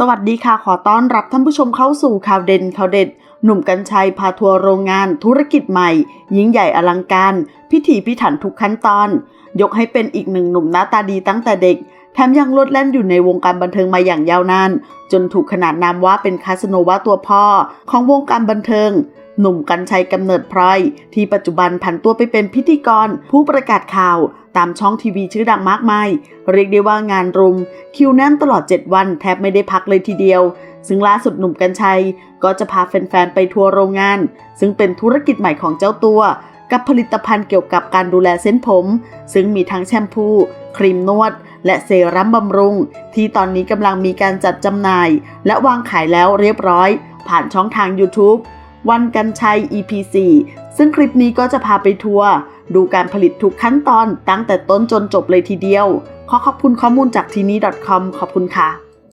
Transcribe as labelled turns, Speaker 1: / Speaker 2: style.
Speaker 1: สวัสดีค่ะ ขอต้อนรับท่านผู้ชมเข้าสู่ข่าวเด่นข่าวเด็ด หนุ่มกัญชัยพาทัวร์โรงงานธุรกิจใหม่ ยิ่งใหญ่อลังการ พิถีพิถันทุกขั้นตอน ยกให้เป็นอีกหนึ่งหนุ่มหน้าตาดีตั้งแต่เด็ก แถมยังลดแล่นอยู่ในวงการบันเทิงมาอย่างยาวนาน จนถูกขนานนามว่าเป็นคาสโนวาตัวพ่อของวงการบันเทิง หนุ่มกัญชัยกำเนิดพลอยที่ปัจจุบันผันตัวไปเป็นพิธีกร ผู้ประกาศข่าว ตามช่องทีวีชื่อดังมากมาย เรียกได้ว่างานรุม คิวแน่นตลอด 7 วันแทบไม่ได้พักเลยทีเดียว ซึ่งล่าสุดหนุ่มกัญชัยก็จะพาแฟนๆ ไปทัวร์โรงงาน ซึ่งเป็นธุรกิจใหม่ของเจ้าตัว กับผลิตภัณฑ์เกี่ยวกับการดูแลเส้นผม ซึ่งมีทั้งแชมพู ครีมนวด และเซรั่มบำรุง ที่ตอนนี้กำลังมีการจัดจำหน่าย และวางขายแล้วเรียบร้อย ผ่านช่องทาง YouTube วันกันชัย EP 4ซึ่งคลิปนี้ก็จะพาไปทัวร์ดูการผลิตทุกขั้นตอนตั้งแต่ต้นจนจบเลยทีเดียว ขอขอบคุณข้อมูลจากทีนี้ .com ขอบคุณค่ะ